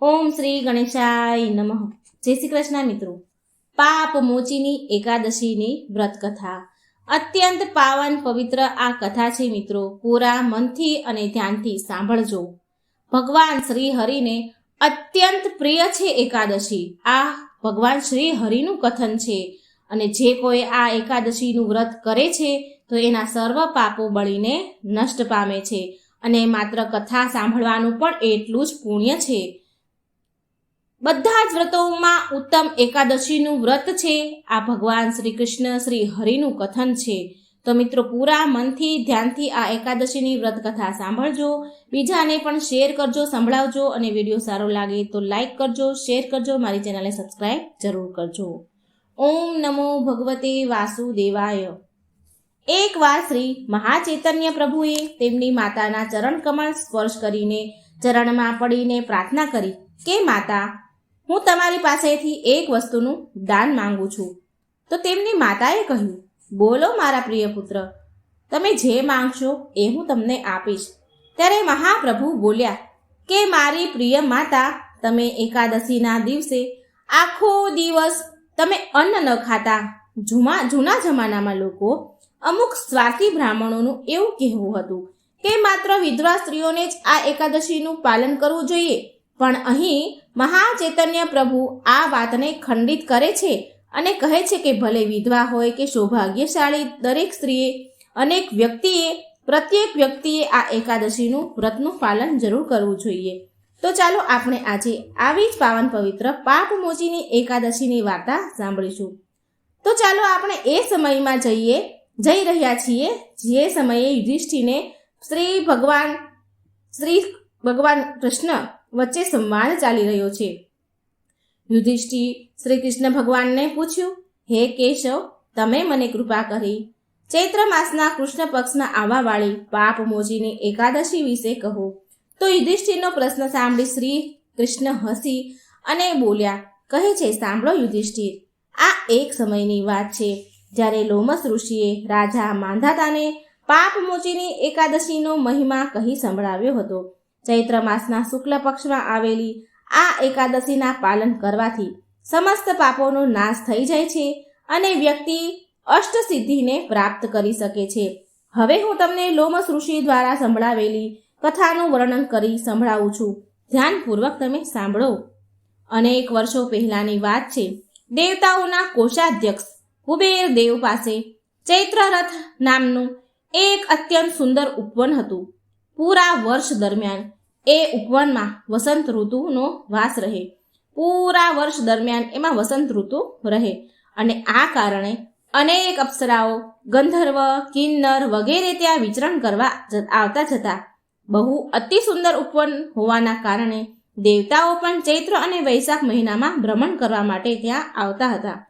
ઓમ શ્રી ગણેશાય નમઃ. જય શ્રી કૃષ્ણ મિત્રો. પાપ મોચીની એકાદશીની વ્રત કથા અત્યંત પાવન પવિત્ર આ કથા છે મિત્રો. પૂરા મનથી અને ધ્યાનથી સાંભળજો. ભગવાન શ્રી હરિને અત્યંત પ્રિય છે એકાદશી. આ ભગવાન શ્રી હરિનું કથન છે. અને જે કોઈ આ એકાદશીનું વ્રત કરે છે, તો એના સર્વ પાપો બળીને નષ્ટ પામે છે. અને માત્ર કથા સાંભળવાનું પણ એટલું જ પુણ્ય છે. બધા જ વ્રતોમાં ઉત્તમ એકાદશીનું વ્રત છે. આ ભગવાન શ્રી કૃષ્ણ શ્રી હરિનું કથન છે. તો મિત્રો, પૂરા મનથી, ધ્યાનથી આ એકાદશીની વ્રત કથા સાંભળજો. બીજાને પણ શેર કરજો, સંભળાવજો અને વીડિયો સારો લાગે તો લાઈક કરજો, શેર કરજો, મારી ચેનલને સબસ્ક્રાઈબ જરૂર કરજો. ઓમ નમો ભગવતે વાસુદેવાય. એકવાર શ્રી મહાચૈતન્ય પ્રભુએ તેમની માતાના ચરણ કમળ સ્પર્શ કરીને ચરણમાં પડીને પ્રાર્થના કરી, કે માતા હું તમારી પાસેથી એક વસ્તુનું દાન માંગુ છું. તો તેમની માતાએ કહ્યું, બોલો મારા પ્રિય પુત્ર, તમે જે માંગશો એ હું તમને આપીશ. ત્યારે મહાપ્રભુ બોલ્યા, કે મારી પ્રિય માતા, તમે એકાદશીના દિવસે આખો દિવસ તમે અન્ન ન ખાતા. જૂમા, જૂના જમાનામાં લોકો અમુક સ્વાર્થી બ્રાહ્મણોનું એવું કહેવું હતું કે માત્ર વિધવા સ્ત્રીઓને જ આ એકાદશીનું પાલન કરવું જોઈએ. પણ અહીં મહાચૈતન્ય પ્રભુ આ વાતને ખંડિત કરે છે અને કહે છે કે ભલે વિધવા હોય કે સૌભાગ્યશાળી દરેક સ્ત્રીએ, અનેક વ્યક્તિએ, પ્રત્યેક વ્યક્તિએ આ એકાદશીનું વ્રતનું પાલન જરૂર કરવું જોઈએ. તો ચાલો આપણે આજે આવી જ પાવન પવિત્ર પાપ મોચીની એકાદશીની વાર્તા સાંભળીશું. તો ચાલો આપણે એ સમયમાં જઈએ, જઈ રહ્યા છીએ, જે સમયે યુધિષ્ઠિને શ્રી ભગવાન શ્રી ભગવાન કૃષ્ણ વચ્ચે સંવાદ ચાલી રહ્યો છે. યુધિષ્ઠિર શ્રી કૃષ્ણ ભગવાનને પૂછ્યું, હે કેશવ, તમે મને કૃપા કરી. ચૈત્ર માસના કૃષ્ણ પક્ષના આવાવાળી પાપ મોજીની એકાદશી વિશે કહો. તો યુધિષ્ઠિરનો પ્રશ્ન સાંભળી શ્રી કૃષ્ણ હસી અને બોલ્યા, કહે છે, સાંભળો યુધિષ્ઠિર, આ એક સમયની વાત છે. જ્યારે લોમસ ઋષિએ રાજા માંધાતાને પાપ મોચીની એકાદશીનો મહિમા કહી સંભળાવ્યો હતો ચૈત્ર માસના શુક્લ પક્ષમાં આવેલી આ એકાદશીના પાલન કરવાથી સમસ્ત પાપોનો નાશ થઈ જાય છે અને વ્યક્તિ અષ્ટસિદ્ધિને પ્રાપ્ત કરી શકે છે. હવે હું તમને લોમસ ઋષિ દ્વારા સંભળાવેલી કથાનું વર્ણન કરી સંભળાવું છું. ધ્યાનપૂર્વક તમે સાંભળો. અનેક વર્ષો પહેલાની વાત છે. દેવતાઓના કોષાધ્યક્ષ કુબેર દેવ પાસે ચૈત્ર રથ નામનું એક અત્યંત સુંદર ઉપવન હતું. પૂરા વર્ષ દરમિયાન એ ઉપવનમાં વસંત ઋતુનો વાસ રહે. પૂરા વર્ષ દરમિયાન એમાં વસંત ઋતુ રહે અને આ કારણે અનેક અપ્સરાઓ, ગંધર્વ, કિન્નર વગેરે ત્યાં વિચરણ કરવા આવતા જતા બહુ અતિ સુંદર ઉપવન હોવાના કારણે દેવતાઓ પણ ચૈત્ર અને વૈશાખ મહિનામાં ભ્રમણ કરવા માટે ત્યાં આવતા હતા.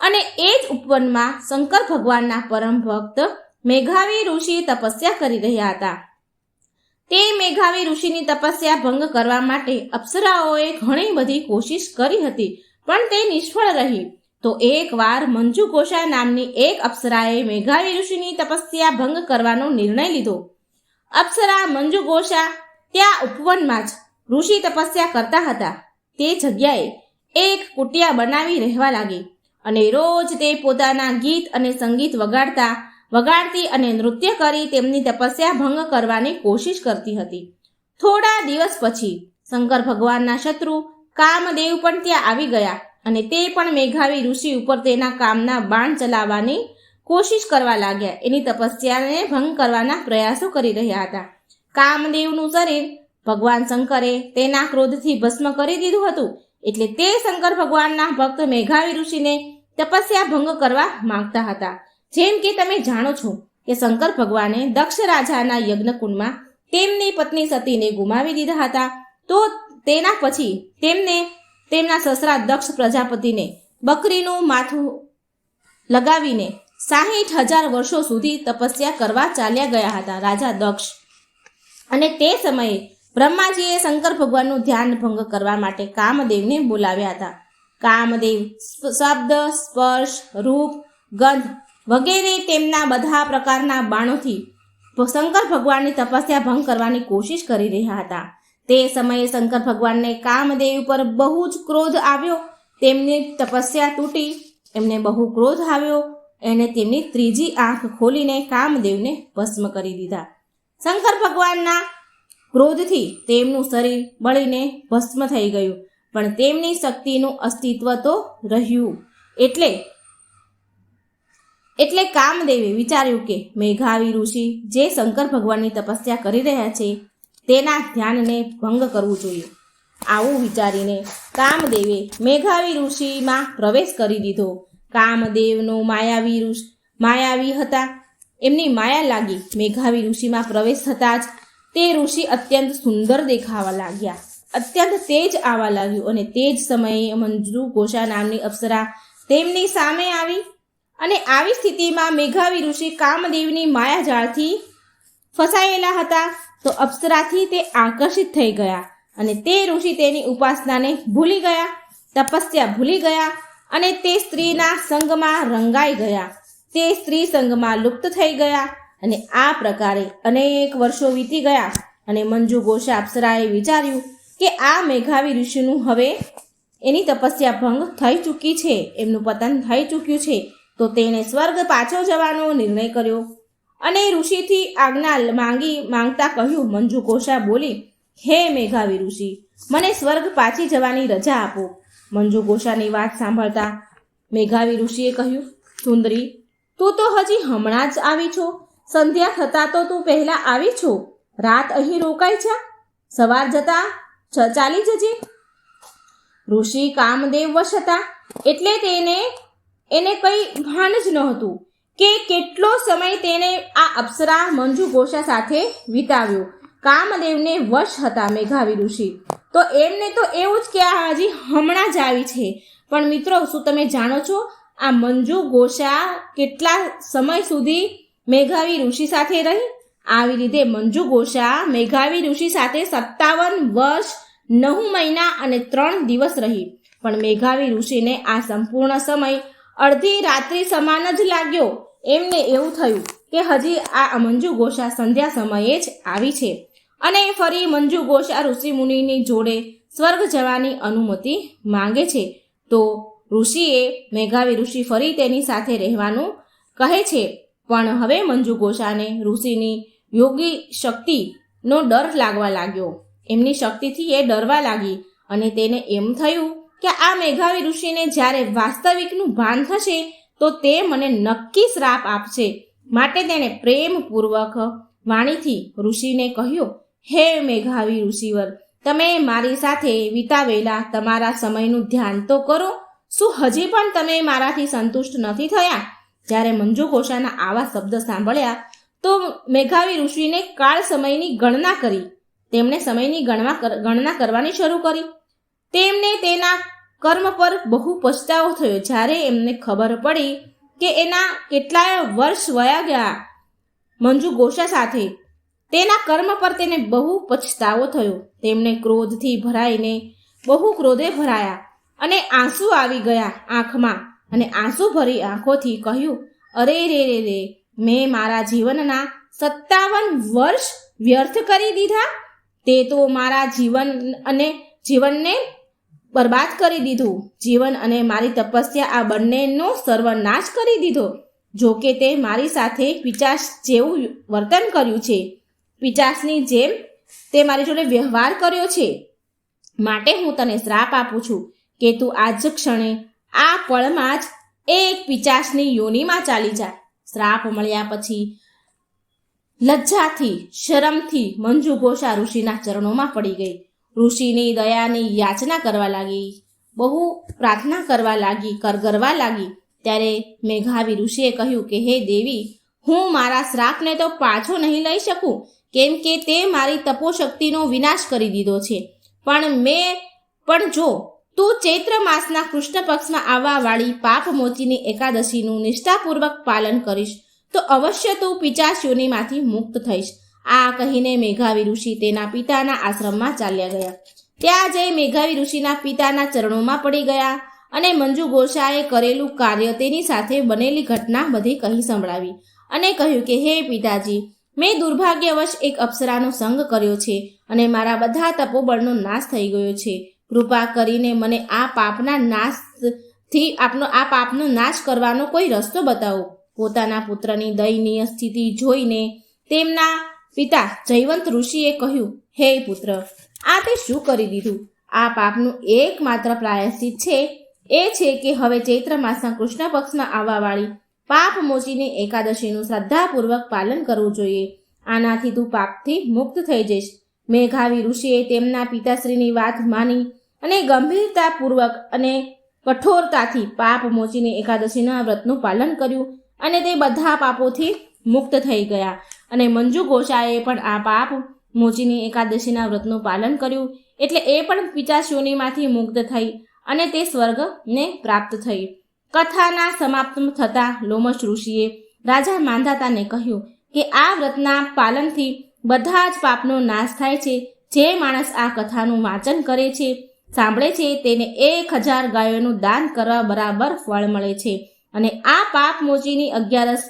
અને એ જ ઉપવનમાં શંકર ભગવાનના પરમ ભક્ત મેઘાવી ઋષિ તપસ્યા કરી રહ્યા હતા. તે મેઘાવી ઋષિની તપસ્યા ભંગ કરવા માટે અપ્સરાઓએ ઘણી બધી કોશિશ કરી હતી, પણ તે નિષ્ફળ રહી. તો એકવાર મંજુ ઘોષા નામની એક અપ્સરાએ મેઘાવી ઋષિની તપસ્યા ભંગ કરવાનો નિર્ણય લીધો. અપ્સરા, મંજુ ઘોષા ત્યાં ઉપવનમાં જ ઋષિ તપસ્યા કરતા હતા. તે જગ્યાએ એક કુટિયા બનાવી રહેવા લાગી અને રોજ તે પોતાના ગીત અને સંગીત વગાડતા વગાડતી અને નૃત્ય કરી તેમની તપસ્યા ભંગ કરવાની કોશિશ કરતી હતી. થોડા દિવસ પછી શંકર ભગવાનના શત્રુ કામદેવ પણ ત્યાં આવી ગયા અને તે પણ મેઘાવી ઋષિ ઉપર તેના કામના બાણ ચલાવવાની કોશિશ કરવા લાગ્યા. એની તપસ્યાને ભંગ કરવાના પ્રયાસો કરી રહ્યા હતા. કામદેવનું શરીર ભગવાન શંકરે તેના ક્રોધથી ભસ્મ કરી દીધું હતું. એટલે તે શંકર ભગવાનના ભક્ત મેઘાવી ઋષિને તપસ્યા ભંગ કરવા માંગતા હતા. જેમ કે તમે જાણો છો કે શંકર ભગવાને દક્ષ રાજાના યજ્ઞકુંડમાં તેમની પત્ની સતીને ગુમાવી દીધા હતા, તો તેના પછી તેમને તેમના સસરા દક્ષ પ્રજાપતિને બકરીનું માથું લગાવીને સાહીઠ હજાર વર્ષો સુધી તપસ્યા કરવા ચાલ્યા ગયા હતા રાજા દક્ષ. અને તે સમયે બ્રહ્માજીએ શંકર ભગવાનનું ધ્યાન ભંગ કરવા માટે કામદેવને બોલાવ્યા હતા. કામદેવ શબ્દ, સ્પર્શ, રૂપ, ગંધ વગેરે તેમના બધા પ્રકારના બાણોથી શંકર ભગવાનની તપસ્યા ભંગ કરવાની કોશિશ કરી રહ્યા હતા. તે સમયે શંકર ભગવાનને કામદેવ પર બહુ જ ક્રોધ આવ્યો. તેમની તપસ્યા તૂટી, એમને બહુ ક્રોધ આવ્યો. એને તેમની ત્રીજી આંખ ખોલીને કામદેવને ભસ્મ કરી દીધા. શંકર ભગવાનના ક્રોધથી તેમનું શરીર બળીને ભસ્મ થઈ ગયું, પણ તેમની શક્તિનું અસ્તિત્વ તો રહ્યું. એટલે એટલે કામદેવે વિચાર્યું કે મેઘાવી ઋષિ જે શંકર ભગવાનની તપસ્યા કરી રહ્યા છે, તેના ધ્યાનને ભંગ કરવું જોઈએ. આવું વિચારીને કામદેવે મેઘાવી ઋષિમાં પ્રવેશ કરી દીધો. કામદેવનો માયાવી ઋષિ, માયાવી હતા. એમની માયા લાગી મેઘાવી ઋષિમાં પ્રવેશ થતાં જ તે ઋષિ અત્યંત સુંદર દેખાવા લાગ્યા. અત્યંત તેજ આવવા લાગ્યું અને તે જ સમયે મંજુ ઘોષા નામની અપ્સરા તેમની સામે આવી અને આવી સ્થિતિમાં મેઘાવી ઋષિ કામદેવની માયાજાળથી ફસાયેલા હતા. તો અપ્સરાથી તે આકર્ષિત થઈ ગયા અને તે ઋષિ તેની ઉપાસનાને ભૂલી ગયા, તપસ્યા ભૂલી ગયા અને તે સ્ત્રીના સંગમાં રંગાઈ ગયા. તે સ્ત્રી સંગમાં લુપ્ત થઈ ગયા અને આ પ્રકારે અનેક વર્ષો વીતી ગયા અને મંજુ ગોશા અપ્સરાએ વિચાર્યું કે આ મેઘાવી ઋષિનું હવે એની તપસ્યા ભંગ થઈ ચૂકી છે, એમનું પતન થઈ ચૂક્યું છે. તો તેણે સ્વર્ગ પાછો જવાનો નિર્ણય કર્યો. અને ઋષિથી આજ્ઞા માંગી માંગતા કહ્યું, મંજુ કોષા બોલી, હે મેઘાવી ઋષિ, મને સ્વર્ગ પાછી જવાની રજા આપો. મંજુ કોષાની વાત સાંભળતા મેઘાવી ઋષિએ કહ્યું, સુંદરી, તું તો હજી હમણાં જ આવી છો. સંધ્યા થતાં તો તું પહેલા આવી છો. રાત અહીં રોકાય છે સવાર જતા ચાલી જજે. ઋષિ કામદેવ વશ હતા. એટલે તેને એને કંઈ ભાન જ નહોતું કે કેટલો સમય તેણે આ અપ્સરા મંજુ ઘોષા સાથે વિતાવ્યો. કામદેવને વશ હતા મેઘાવી ઋષિ. તો એમને તો એવું જ કે આ હજી હમણાં જ આવી છે. પણ મિત્રો, શું તમે જાણો છો? આ મંજુ ઘોષા કેટલા સમય સુધી મેઘાવી ઋષિ સાથે રહી? આવી રીતે મંજુ ઘોષા મેઘાવી ઋષિ સાથે સત્તાવન વર્ષ, નવ મહિના અને ત્રણ દિવસ રહી. પણ મેઘાવી ઋષિને આ સંપૂર્ણ સમય અડધી રાત્રિ સમાન જ લાગ્યો. એમને એવું થયું કે હજી આ મંજુ ગોશા સંધ્યા સમયે જ આવી છે. અને ફરી મંજુ ગોશા ઋષિ મુનિની જોડે સ્વર્ગ જવાની અનુમતિ માંગે છે. તો ઋષિએ મેઘાવી ઋષિ ફરી તેની સાથે રહેવાનું કહે છે. પણ હવે મંજુ ગોશાને ઋષિની યોગી શક્તિનો ડર લાગવા લાગ્યો. એમની શક્તિથી એ ડરવા લાગી અને તેને એમ થયું કે આ મેઘાવી ઋષિને જ્યારે વાસ્તવિકનું ભાન થશે, તો તે મને નક્કી શ્રાપ આપશે. માટે તેણે પ્રેમપૂર્વક વાણીથી ઋષિને કહ્યું, હે મેઘાવી ઋષિવર, તમે મારી સાથે વિતાવેલા તમારા સમયનું ધ્યાન તો કરો. શું હજી પણ તમે મારાથી સંતુષ્ટ નથી થયા? જ્યારે મંજુ ઘોષાના આવા શબ્દ સાંભળ્યા, તો મેઘાવી ઋષિને કાળ સમયની ગણના કરી. તેમણે સમયની ગણવા ગણના કરવાની શરૂ કરી. તેમને તેના કર્મ પર બહુ પછતાવો થયો. જ્યારે એમને ખબર પડી કે એના કેટલાય વર્ષ વયા ગયા મંજુ ગોશા સાથે, તેના કર્મ પર તેને બહુ પછતાવો થયો. તેમને ક્રોધથી ભરાઈને બહુ ક્રોધે ભરાયા અને આંસુ આવી ગયા આંખમાં અને આંસુ ભરી આંખોથી કહ્યું, અરે રે રે રે, મેં મારા જીવનના સત્તાવન વર્ષ વ્યર્થ કરી દીધા? તે તો મારા જીવન અને જીવનને બરબાદ કરી દીધું. જીવન અને મારી તપસ્યા આ બંનેનો સર્વનાશ કરી દીધો. જો કે તે મારી સાથે પિચાસ જેવું વર્તન કર્યું છે. પિચાસની જેમ તે મારી જોડે વ્યવહાર કર્યો છે. માટે હું તને શ્રાપ આપું છું કે તું આજ ક્ષણે આ પળમાં જ એક પિચાસની યોનિમાં ચાલી જા. શ્રાપ મળ્યા પછી લજ્જાથી, શરમથી મંજુ ઘોષા ઋષિના ચરણોમાં પડી ગઈ. ઋષિની દયાની યાચના કરવા લાગી, બહુ પ્રાર્થના કરવા લાગી, કરગરવા લાગી. ત્યારે મેઘાવી ઋષિએ કહ્યું કે, હે દેવી, હું મારા શ્રાપને તો પાછો નહીં લઈ શકું, કેમ કે તે મારી તપોશક્તિનો વિનાશ કરી દીધો છે. પણ મેં, પણ જો તું ચૈત્ર માસના કૃષ્ણ પક્ષમાં આવવા વાળી પાપ મોચીની એકાદશીનું નિષ્ઠાપૂર્વક પાલન કરીશ, તો અવશ્ય તું પિચાશયોનીમાંથી મુક્ત થઈશ. આ કહીને મેઘાવી ઋષિ તેના પિતાના આશ્રમમાં ચાલ્યા ગયા. ત્યાં જઈ મેઘાવી ઋષિના પિતાના ચરણોમાં પડી ગયા અને મંજુ ગોસાએ કરેલું કાર્ય તેની સાથે બનેલી ઘટના બધી કહી સંભળાવી અને કહ્યું કે, હે પિતાજી, મેં દુર્ભાગ્યવશ એક અપ્સરાનો સંગ કર્યો છે અને મારા બધા તપોબળનો નાશ થઈ ગયો છે. કૃપા કરીને મને આ પાપના નાશથી આપનો, આ પાપનો નાશ કરવાનો કોઈ રસ્તો બતાવો. પોતાના પુત્રની દયનીય સ્થિતિ જોઈને તેમના પિતા જયવંત ઋષિએ કહ્યું, હે પુત્ર આ તે શું કરી દીધું? આ પાપનું એકમાત્ર પ્રાયશ્ચિત છે. એ છે કે હવે ચૈત્ર માસના કૃષ્ણ પક્ષમાં આવવાવાળી પાપ મોચીને એકાદશીનું શ્રદ્ધાપૂર્વક પાલન કરવું જોઈએ. આનાથી તું પાપથી મુક્ત થઈ જઈશ. મેઘાવી ઋષિએ તેમના પિતાશ્રીની વાત માની અને ગંભીરતાપૂર્વક અને કઠોરતાથી પાપ મોચીને એકાદશીના વ્રતનું પાલન કર્યું અને તે બધા પાપોથી મુક્ત થઈ ગયા. અને મંજુ ગોસાએ પણ આ પાપ મોચીની એકાદશીના વ્રતનું પાલન કર્યું. એટલે એ પણ પિતાશ્રીઓનીમાંથી મુક્ત થઈ અને તે સ્વર્ગને પ્રાપ્ત થઈ. કથાના સમાપ્ત થતા લોમશ ઋષિએ રાજા માંધાતાને કહ્યું કે આ વ્રતના પાલનથી બધા જ પાપનો નાશ થાય છે. જે માણસ આ કથાનું વાંચન કરે છે, સાંભળે છે, તેને એક હજાર ગાયોનું દાન કરવા બરાબર ફળ મળે છે. અને આ પાપ મોચીની અગિયારસ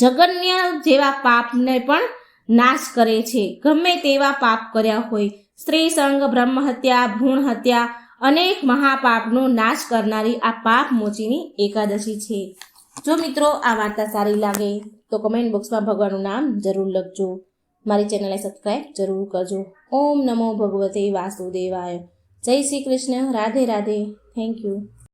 જગન્ય જેવા પાપને પણ નાશ કરે છે. ગમે તેવા પાપ કર્યા હોય, સ્ત્રી સંગ બ્રહ્મ હત્યા, ભ્રૂણ હત્યા, અનેક મહાપાપનો નાશ કરનારી આ પાપ મોચીની એકાદશી છે. જો મિત્રો આ વાર્તા સારી લાગે, તો કમેન્ટ બોક્સમાં ભગવાનનું નામ જરૂર લખજો. મારી ચેનલને સબસ્ક્રાઈબ જરૂર કરજો. ઓમ નમો ભગવતે વાસુદેવાય. જય શ્રી કૃષ્ણ. રાધે રાધે. Thank you